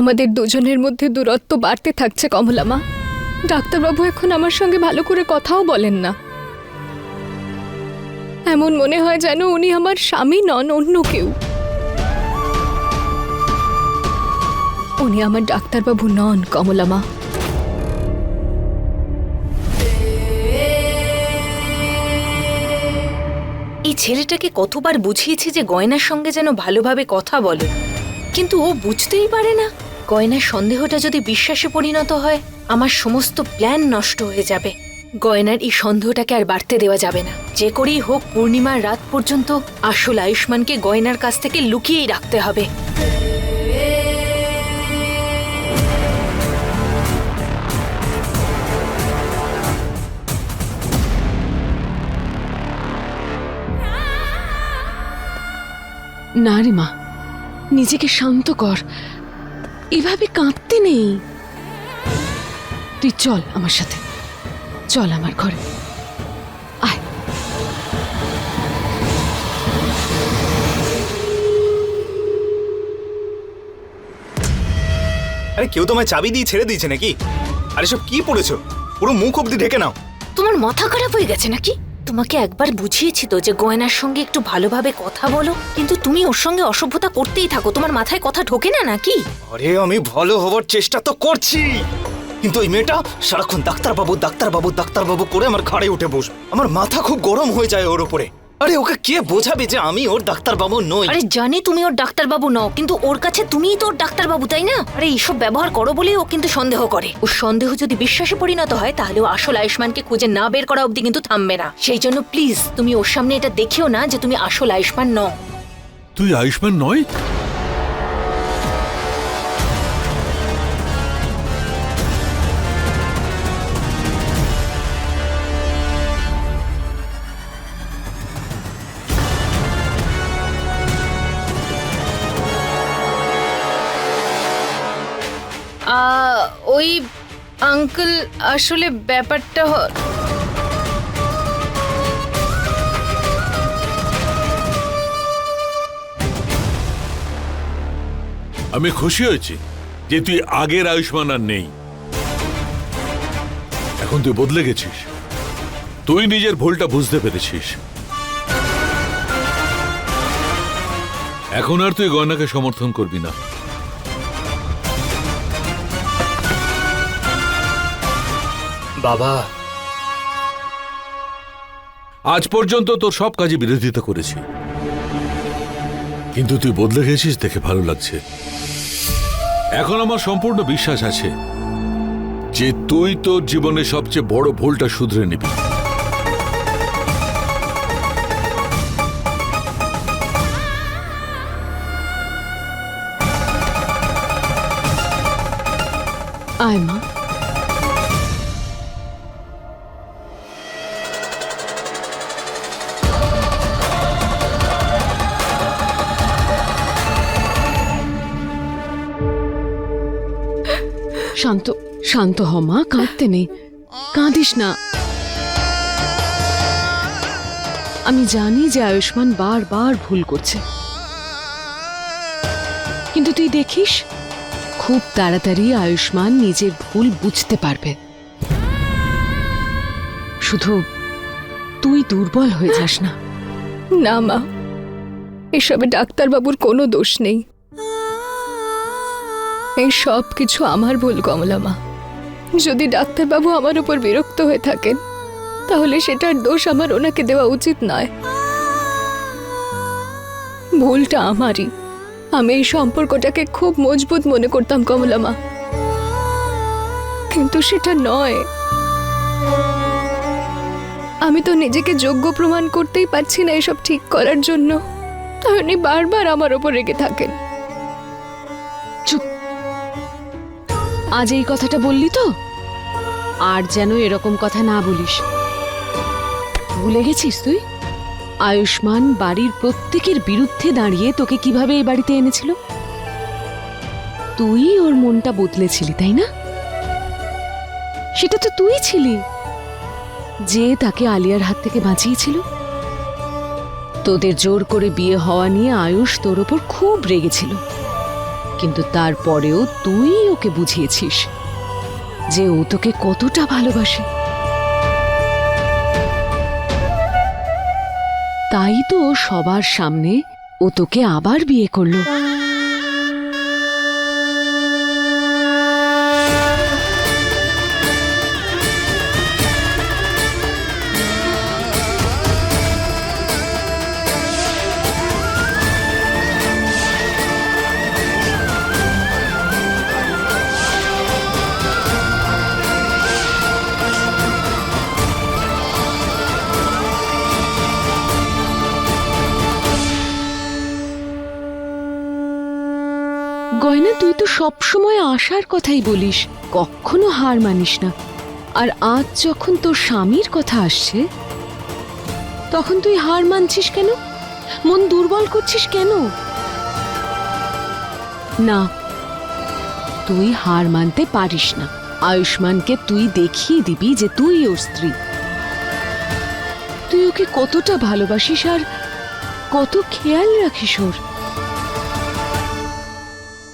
আমাদের দুজনের মধ্যে দূরত্ব বাড়তে থাকছে কমলামা ডাক্তারবাবু এখন আমার সঙ্গে ভালো করে কথাও বলেন না। এমন মনে হয় যেন উনি আমার স্বামী নন, অন্য কেউ। উনি আমার ডাক্তারবাবু নন কমলামা এই ছেলেটাকে কতবার বুঝিয়েছি যে গয়নার সঙ্গে যেন ভালোভাবে কথা বলে, কিন্তু ও বুঝতেই পারে না। গয়নার সন্দেহটা যদি বিশ্বাসে পরিণত হয়, আমার সমস্ত প্ল্যান নষ্ট হয়ে যাবে। গয়নার এই সন্দেহটাকে আর বাড়তে দেওয়া যাবে না। যে করেই হোক, পূর্ণিমার রাত পর্যন্ত আসল আয়ুষ্মানকে গয়নার কাছ থেকে লুকিয়েই রাখতে হবে। না রে মা, নিজেকে শান্ত কর। এভাবে কাঁদতে নেই। তুই চল আমার সাথে। চল আমার ঘরে। আয়। আরে কেউ তোমায় চাবি দিয়ে ছেড়ে দিয়েছে নাকি? আরে সব কি পড়েছো? পুরো মুখ অব্দি ঢেকে নাও। তোমার মাথা খারাপ হয়ে গেছে নাকি? তোমাকে একবার বুঝিয়েছি তো যে গয়নার সঙ্গে একটু ভালোভাবে কথা বলো। কিন্তু তুমি ওর সঙ্গে অসভ্যতা করতেই থাকো। তোমার মাথায় কথা ঢোকে না নাকি? আরে, আমি ভালো হওয়ার চেষ্টা তো করছি। কিন্তু ওই মেয়েটা সারাক্ষণ ডাক্তারবাবু ডাক্তারবাবু ডাক্তারবাবু করে আমার ঘাড়ে উঠে বস। আমার মাথা খুব গরম হয়ে যায় ওর উপরে। আরে ওকে কে বোঝাবে যে আমি ওর ডাক্তারবাবু নই? আরে জানি তুমি ওর ডাক্তার বাবু নও কিন্তু ওর কাছে তুমিই তো ওর ডাক্তারবাবু তাই না? আরে এইসব ব্যবহার করো বলেই ও কিন্তু সন্দেহ করে। ও সন্দেহ যদি বিশ্বাসে পরিণত হয় তাহলে ও আসল আয়ুষ্মানকে খুঁজে না বের করা অবধি কিন্তু থামবে না। সেই জন্য প্লিজ তুমি ওর সামনে এটা দেখিও না যে তুমি আসল আয়ুষ্মান নও। তুই আয়ুষ্মান নয়? ওই আঙ্কেল, আসলে ব্যাপারটা আমি খুশি হয়েছি যে তুই আগের আয়ুষ্মান আর নেই। এখন তুই বদলে গেছিস। তুই নিজের ভুলটা বুঝতে পেরেছিস। এখন আর তুই গয়নাকে সমর্থন করবি না। বাবা। আজ পর্যন্ত তোর সব কাজে বিরোধিতা করেছি। কিন্তু তুই বদলে গেছিস দেখে ভালো লাগছে। এখন আমার সম্পূর্ণ বিশ্বাস আছে যে তুই তোর জীবনে সবচেয়ে বড় ভুলটা শুধরে নিবি। আয় মা। শান্ত শান্ত হ, মা, কাঁদতে নেই। কাঁদিস না। আমি জানি যে আয়ুষ্মান বারবার ভুল করছে। কিন্তু তুই দেখিস, খুব তাড়াতাড়ি আয়ুষ্মান নিজের ভুল বুঝতে পারবে। শুধু তুই দুর্বল হয়ে যাস না। না, মা, এসবে ডাক্তারবাবুর কোনো দোষ নেই। এই সব কিছু আমার ভুল, কমলা মা। যদি ডাক্তারবাবু আমার উপর বিরক্ত হয়ে থাকেন, তাহলে সেটার দোষ আমার ওনাকে দেওয়া উচিত নয়। ভুলটা আমারই। আমি এই সম্পর্কটাকে খুব মজবুত মনে করতাম, কমলা মা। কিন্তু সেটা নয়। আমি তো নিজেকে যোগ্য প্রমাণ করতেই পারছি না এসব ঠিক করার জন্য। উনি বারবার আমার ওপর রেগে থাকেন। আজ এই কথাটা বললি তো? আর যেন এরকম কথা না বলিস। ভুলে গেছিস তুই? আয়ুষ্মান বাড়ির প্রত্যেকের বিরুদ্ধে দাঁড়িয়ে তোকে কীভাবে এই বাড়িতে এনেছিল? তুই ওর মনটা বদলেছিলি, তাই না? সেটা তো তুই ছিলি। যে তাকে আলিয়ার হাত থেকে বাঁচিয়েছিল। তোদের জোর করে বিয়ে হওয়া নিয়ে আয়ুষ তোর ওপর খুব রেগেছিল। কিন্তু তারপরেও তুই ওকে বুঝিয়েছিস যে ও তোকে কতটা ভালোবাসে। তাই তো সবার সামনে ও তোকে আবার বিয়ে করল। আসার কথাই বলিস, কখনো হার মানিস না। আর আজ যখন তোর স্বামীর কথা আসছে, তখন তুই হার মানছিস কেন? মন দুর্বল করছিস কেন? না, তুই হার মানতে পারিস না। আয়ুষ্মানকে তুই দেখিয়ে দিবি যে তুই ওর স্ত্রী। তুই ওকে কতটা ভালোবাসিস আর কত খেয়াল রাখিস ওর।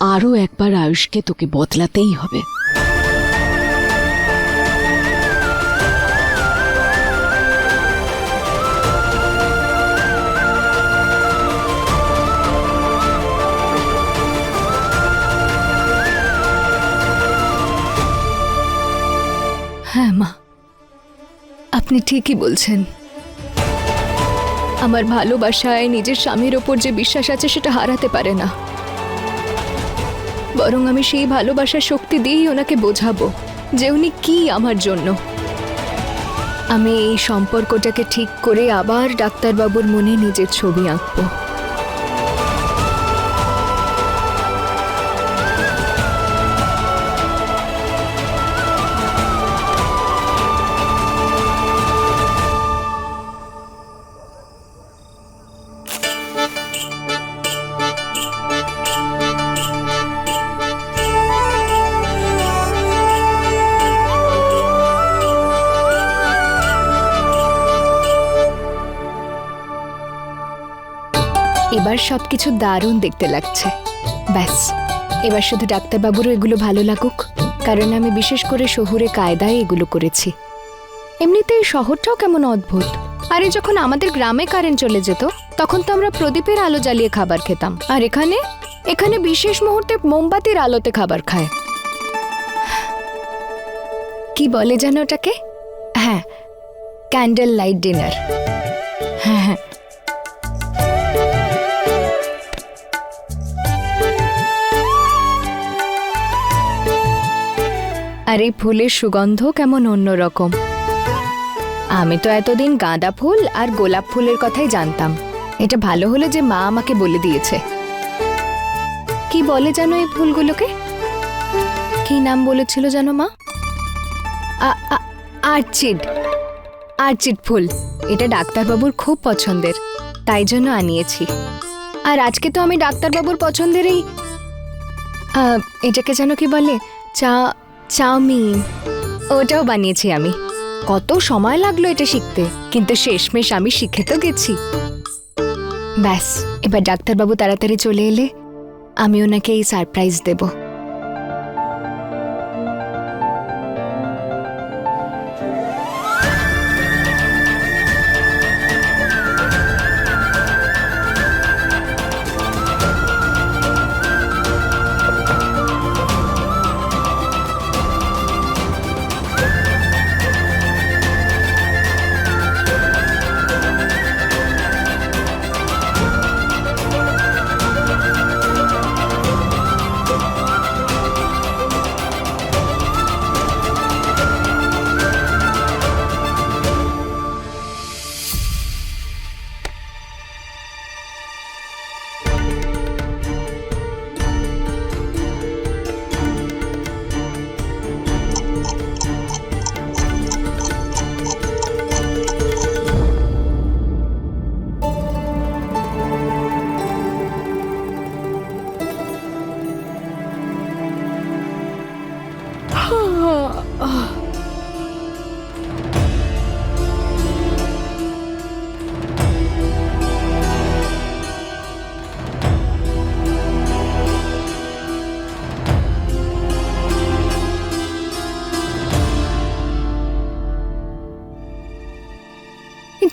আরও একবার আয়ুষকে তোকে বদলাতেই হবে। হ্যাঁ মা। আপনি ঠিকই বলছেন। আমার ভালোবাসায় নিজের স্বামীর ওপর যে বিশ্বাস আছে, সেটা হারাতে পারে না। বরং আমি সেই ভালোবাসার শক্তি দিয়েই ওনাকে বোঝাবো যে উনি কি আমার জন্য। আমি এই সম্পর্কটাকে ঠিক করে আবার ডাক্তারবাবুর মনে নিজের ছবি আঁকবো। এবার সবকিছু দারুণ দেখতে লাগছে। ব্যাস, এবার শুধু ডাক্তারবাবুরও এগুলো ভালো লাগুক, কারণ আমি বিশেষ করে শহুরে কায়দায় এগুলো করেছি। এমনিতে এই শহরটাও কেমন অদ্ভুত। আর আরে যখন আমাদের গ্রামে কারেন্ট চলে যেত, তখন তো আমরা প্রদীপের আলো জ্বালিয়ে খাবার খেতাম। আর এখানে? এখানে বিশেষ মুহূর্তে মোমবাতির আলোতে খাবার খায়। কি বলে যেন ওটাকে? হ্যাঁ ক্যান্ডেল লাইট ডিনার। হ্যাঁ হ্যাঁ। আর এই ফুলের সুগন্ধ কেমন অন্যরকম? আমি তো এতদিন গাঁদা ফুল আর গোলাপ ফুলের কথাই জানতাম। এটা ভালো হলো যে মা আমাকে বলে দিয়েছে। কি বলে জানো এই ফুলগুলোকে? কি নাম বলেছিল জানো মা? আর্চিড। আর্চিড ফুল। এটা ডাক্তারবাবুর খুব পছন্দের। তাই জন্য আনিয়েছি। আর আজকে তো আমি ডাক্তারবাবুর পছন্দেরই এটাকে যেন কি বলে? চা চাউমিন। ওটাও বানিয়েছি আমি। কত সময় লাগল এটা শিখতে, কিন্তু শেষমেশ আমি শিখে তো গেছি। ব্যাস, এবার ডাক্তারবাবু তাড়াতাড়ি চলে এলে আমি ওনাকে এই সারপ্রাইজ দেব।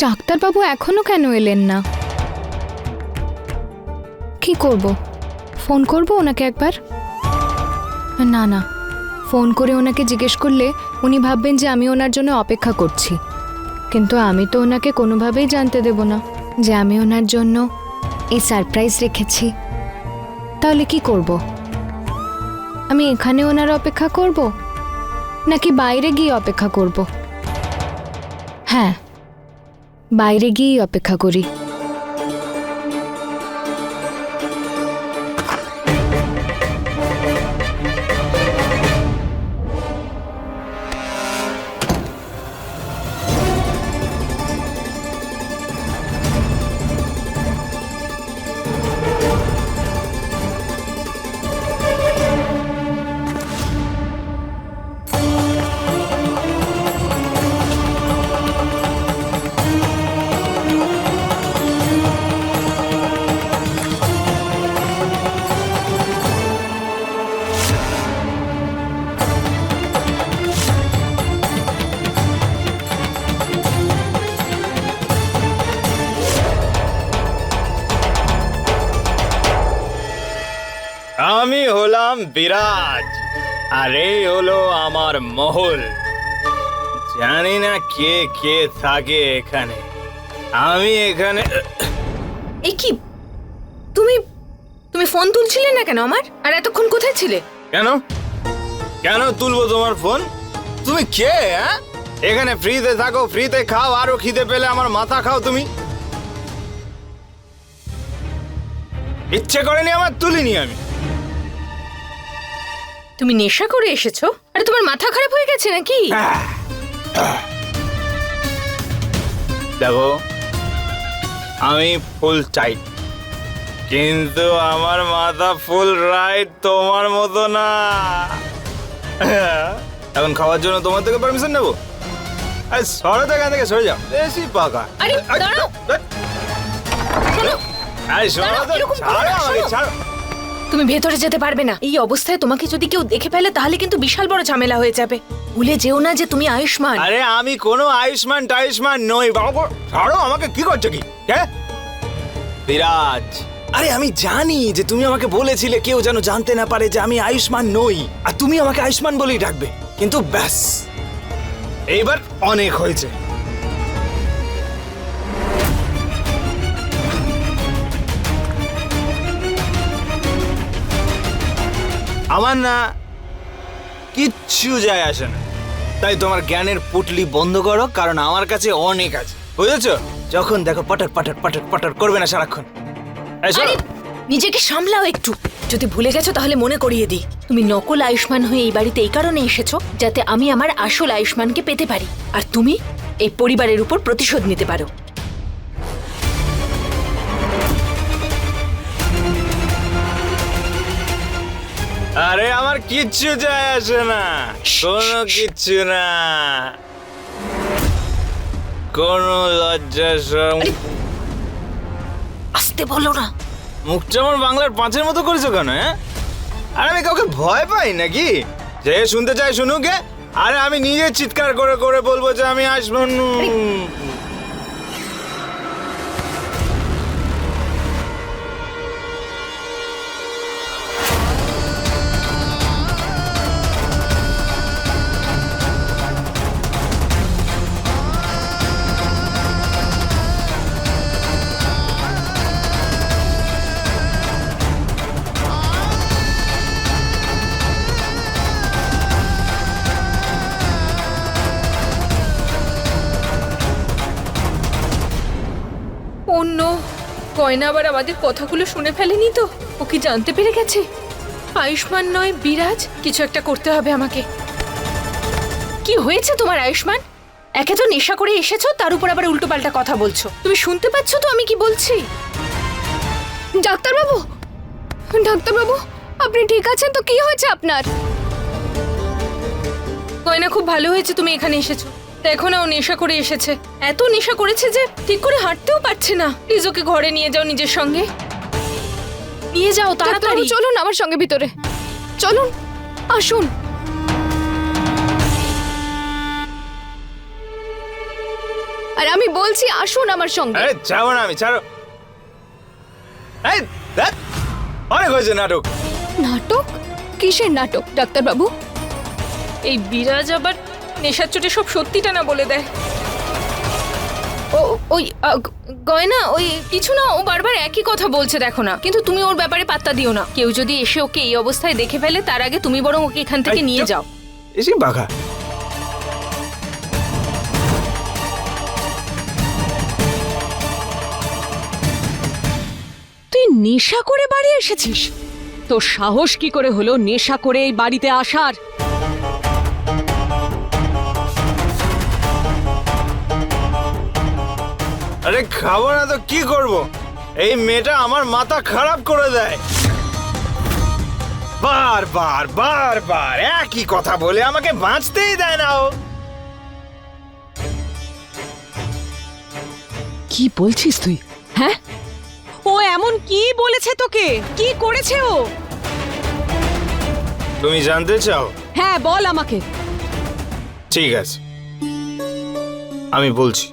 ডাক্তারবাবু এখনও কেন এলেন না? কি করব? ফোন করব ওনাকে একবার? না না। ফোন করে ওনাকে জিজ্ঞেস করলে উনি ভাববেন যে আমি ওনার জন্য অপেক্ষা করছি। কিন্তু আমি তো ওনাকে কোনোভাবেই জানতে দেব না যে আমি ওনার জন্য এই সারপ্রাইজ রেখেছি। তাহলে কি করব? আমি এখানে ওনার অপেক্ষা করব? নাকি বাইরে গিয়ে অপেক্ষা করব? হ্যাঁ বাইরে গিয়েই অপেক্ষা করি। বিরাজ আর এই হলো আমার মহল। জানি না কে কে থাকে এখানে। আমি এখানে এই কি? তুমি তুমি ফোন তুলছিলে না কেন আমার? আর এতক্ষণ কোথায় ছিলে? কেন? কেন তুলবো তোমার ফোন? তুমি কে হ্যাঁ এখানে ফ্রিতে থাকো ফ্রিতে খাও আরও খিদে পেলে আমার মাথা খাও তুমি। ইচ্ছে করেনি আমার তুলিনি আমি। তুমি নেশা করে এসেছ? আরে তোমার মাথা খারাপ হয়ে গেছে নাকি? দেখো আমি ফুল টাইট কিন্তু আমার মাথা ফুল রাইট তোমার মতো না। এখন খাওয়ার জন্য তোমার থেকে পারমিশন নেব? আরে সরে তো এখান থেকে সরে যাও। বেশি পাকা। আরে, দাঁড়াও। আরে সরে তো। ছাড়ো আমাকে ছাড়ো। তুমি ভেতরে যেতে পারবে না। এই অবস্থায় তোমাকে যদি কেউ দেখে ফেলে, তাহলে কিন্তু বিশাল বড় ঝামেলা হয়ে যাবে। ভুলে যেও না যে তুমি আয়ুষ্মান। আরে, আমি কোনো আয়ুষ্মান টায়ুষ্মান নই, বাবু। ছাড়ো, আমাকে কি করছ কি? কে? বিরাজ। আরে, আমি জানি যে তুমি আমাকে বলেছিলে, কেউ যেন জানতে না পারে যে আমি আয়ুষ্মান নই। আর তুমি আমাকে আয়ুষ্মান বলেই ডাকবে। কিন্তু ব্যাস এইবার অনেক হয়েছে। আমার না কিচ্ছু যায় আসে না। তাই তোমার জ্ঞানের পুটলি বন্ধ করো, কারণ আমার কাছে অনেক আছে। বুঝেছ? যখন দেখো পটর পটর পটর পটর করবে না সারাক্ষণ। নিজেকে সামলাও একটু। যদি ভুলে গেছো, তাহলে মনে করিয়ে দিই। তুমি নকল আয়ুষ্মান হয়ে এই বাড়িতে এই কারণে এসেছ, যাতে আমি আমার আসল আয়ুষ্মানকে পেতে পারি। আর তুমি এই পরিবারের উপর প্রতিশোধ নিতে পারো। আরে আমার কিচ্ছু যায় আসে না। কোনো কিচ্ছু না। কোনো লজ্জা আসতে বলো না। মুখটা আমার বাংলার পাঁচের মতো করেছ কেন হ্যাঁ? আর আমি কাউকে ভয় পাই নাকি? যে শুনতে চাই শুনুকে আরে আমি নিজে চিৎকার করে করে বলব যে আমি আসব অন্য। গয়না আবার আমাদের কথাগুলো শুনে ফেলেনি তো? ও কি জানতে পেরে গেছে? আয়ুষ্মান নয়, বিরাজ, কিছু একটা করতে হবে আমাকে। কি হয়েছে তোমার আয়ুষ্মান? একে তো নেশা করে এসেছ, তার উপর আবার উল্টোপাল্টা কথা বলছো। তুমি শুনতে পাচ্ছ তো আমি কি বলছি? ডাক্তারবাবু! ডাক্তারবাবু, আপনি ঠিক আছেন তো? কি হয়েছে আপনার? গয়না খুব ভালো হয়েছে, তুমি এখানে এসেছ। দেখো না ও নেশা করে এসেছে। এত নেশা করেছে যে ঠিক করে হাঁটতেও পারছে না। প্লিজ ওকে ঘরে নিয়ে যাও নিজের সঙ্গে। নিয়ে যাও তাড়াতাড়ি। চলুন আমার সঙ্গে ভিতরে। চলুন আসুন। আর আমি বলছি আসুন আমার সঙ্গে। আরে যাব না আমি ছাড়ো। এই ধ্যাৎ, অনেক হয়েছে নাটক। নাটক? কিসের নাটক ডাক্তারবাবু? এই বিরাজ আবার নেশার চোটে সব সত্যিটা না বলে দেয়। ও ওই গয়না ওই কিছু না ও বারবার একই কথা বলছে দেখো না। কিন্তু তুমি ওর ব্যাপারে পাত্তা দিও না। কেউ যদি এসে ওকে এই অবস্থায় দেখে ফেলে তার আগে তুমি বরং ওকে এখান থেকে নিয়ে যাও। এসে বাঘা। তুই নেশা করে বাড়ি এসেছিস? তোর সাহস কি করে হলো নেশা করে এই বাড়িতে আসার? আরে খাব না তো কি করব? এই মেয়েটা আমার মাথা খারাপ করে দেয়। বার বার বার বার একই কথা বলে আমাকে বাঁচতেই দেয় না ও। কি বলছিস তুই? হ্যাঁ? ও এমন কি বলেছে তোকে? কি করেছে ও? তুমি জানতে চাও? হ্যাঁ বল আমাকে। ঠিক আছে। আমি বলছি।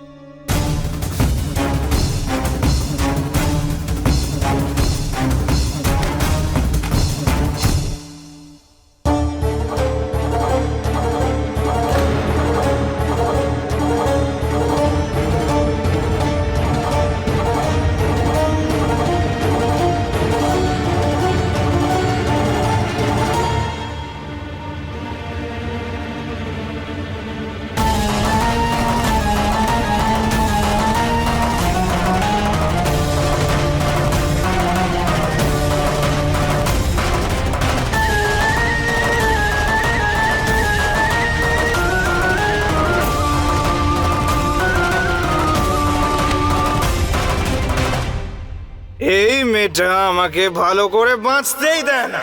এই মেয়েটা আমাকে ভালো করে বাঁচতেই দেয় না।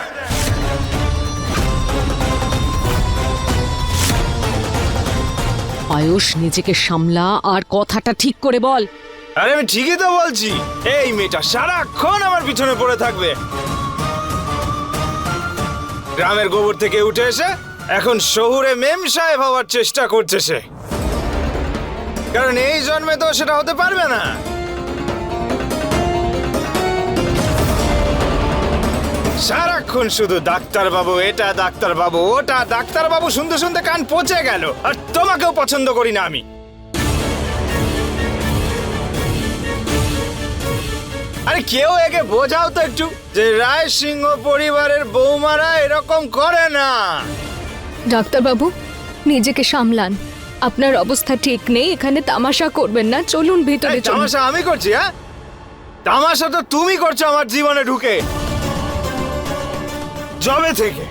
আয়ুষ নিজেকে সামলা আর কথাটা ঠিক করে বল। আরে আমি ঠিকই তো বলছি। এই মেয়েটা সারাক্ষণ আমার পিছনে পড়ে থাকবে। গ্রামের গোবর থেকে উঠে এসে এখন শহুরে মেম সাহেব হওয়ার চেষ্টা করছে সে। কারণ এই জন্মে তো সেটা হতে পারবে না। সারাক্ষণ শুধু ডাক্তার বাবু এটা ডাক্তার বাবু ওটা ডাক্তার বাবু শুনতে শুনতে কান পচে গেল। আর তোমাকেও পছন্দ করি না আমি। আরে কেউ একে বোঝাও তো একটু যে রায় সিংহ পরিবারের বৌমারা এরকম করে না। ডাক্তারবাবু নিজেকে সামলান। আপনার অবস্থা ঠিক নেই এখানে তামাশা করবেন না চলুন ভিতরে এই চলুন। তামাশা আমি করছি হ্যাঁ? তামাশা তো তুমি করছ আমার জীবনে ঢুকে। জবে থেকে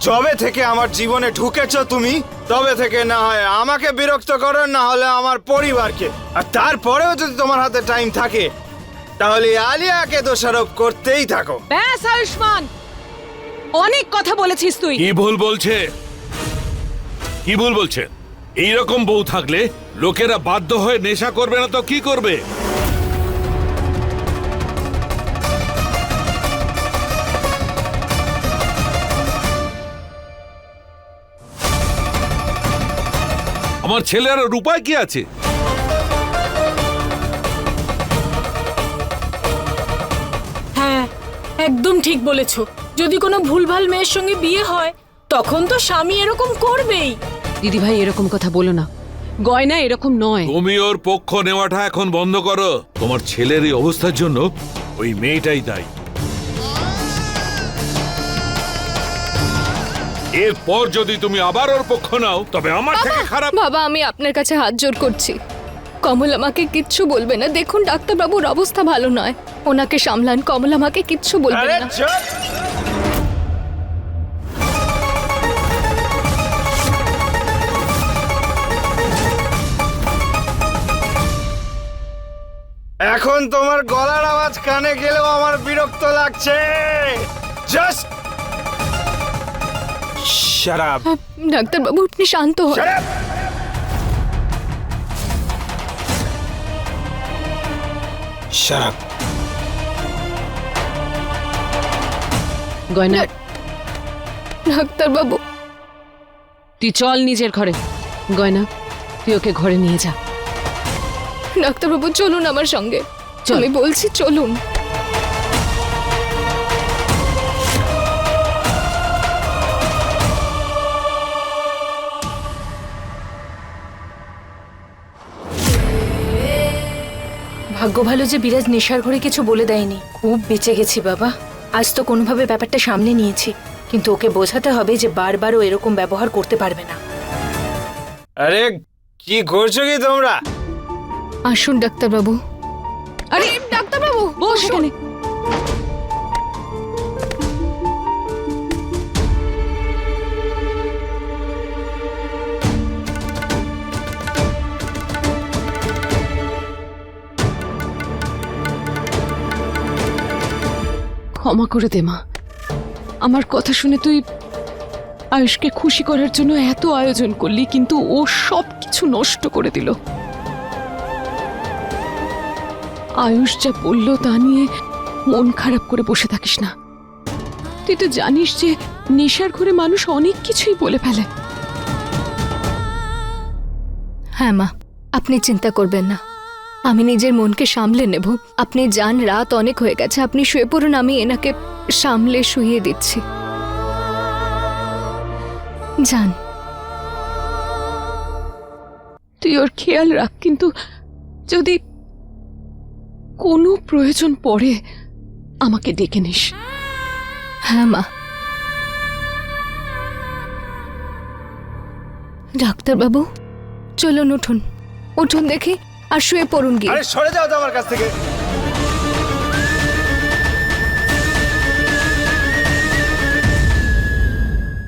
জবে থেকে আমার জীবনে ঢুকেছো তুমি তবে থেকে না হয় আমাকে বিরক্ত করো না হলে আমার পরিবারকে। আর তারপরেও যদি তোমার হাতে টাইম থাকে তাহলে আলিয়াকে দোষারোপ করতেই থাকো। ব্যাস আয়ুষ্মান! অনেক কথা বলেছিস তুই। কি ভুল বলছে? কি ভুল বলছে? এইরকম বউ থাকলে লোকেরা বাধ্য হয়ে নেশা করবে না তো কি করবে? আমার ছেলের আর উপায় কি আছে? হ্যাঁ একদম ঠিক বলেছ। যদি কোনো ভুলভাল মেয়ের সঙ্গে বিয়ে হয় তখন তো স্বামী এরকম করবেই। দিদি ভাই এরকম কথা বলো না। গয়না এরকম নয়। তুমি ওর পক্ষ নেওয়াটা এখন বন্ধ করো। তোমার ছেলের এই অবস্থার জন্য ওই মেয়েটাই দায়ী। এরপর যদি তুমি আবার ওর পক্ষ নাও তবে আমার থেকে খারাপ বাবা আমি আপনার কাছে হাত জোর করছি। কমল আমাকে কিচ্ছু বলবে না। দেখুন ডাক্তারবাবুর অবস্থা ভালো নয়। ওনাকে সামলান। কমল আমাকে কিচ্ছু বলবে আরে না। চুপ! এখন তোমার গলার আওয়াজ কানে গেলেও আমার বিরক্ত লাগছে। জাস্ট শারাপ ডাক্তারবাবু আপনি শান্ত হন। শারাপ গয়না। ডাক্তারবাবু। তুই চল নিজের ঘরে। গয়না তুই ওকে ঘরে নিয়ে যা। ডাক্তারবাবু চলুন আমার সঙ্গে। চল। আমি বলছি চলুন। ভাগ্য ভালো যে বিরাজ নেশার ঘরে কিছু বলে দেয়নি। খুব বেঁচে গেছি বাবা। আজ তো কোনোভাবে ব্যাপারটা সামনে নিয়েছি। কিন্তু ওকে বোঝাতে হবে যে বারবার ও এরকম ব্যবহার করতে পারবে না। আরে কি করছ কি তোমরা? আসুন ডাক্তারবাবু। আরে ডাক্তারবাবু বসুন। এখানে। ক্ষমা করে দে, মা। আমার কথা শুনে তুই আয়ুষকে খুশি করার জন্য এত আয়োজন করলি, কিন্তু ও সব কিছু নষ্ট করে দিল। আয়ুষ যা বলল তা নিয়ে মন খারাপ করে বসে থাকিস না। তুই তো জানিস যে নেশার ঘরে মানুষ অনেক কিছুই বলে ফেলে। হ্যাঁ মা, আপনি চিন্তা করবেন না। আমি নিজের মনকে সামলে নেব। আপনি যান রাত অনেক হয়ে গেছে। আপনি শুয়ে পড়ুন আমি এনাকে সামলে শুইয়ে দিচ্ছি। যান। তুই ওর খেয়াল রাখ কিন্তু যদি কোনো প্রয়োজন পড়ে আমাকে ডেকে নিস। হ্যাঁ মা। ডাক্তারবাবু চলুন উঠুন। উঠুন দেখি। আর শুয়ে পড়ুন গিয়ে। সরে যাও তো আমার কাছ থেকে।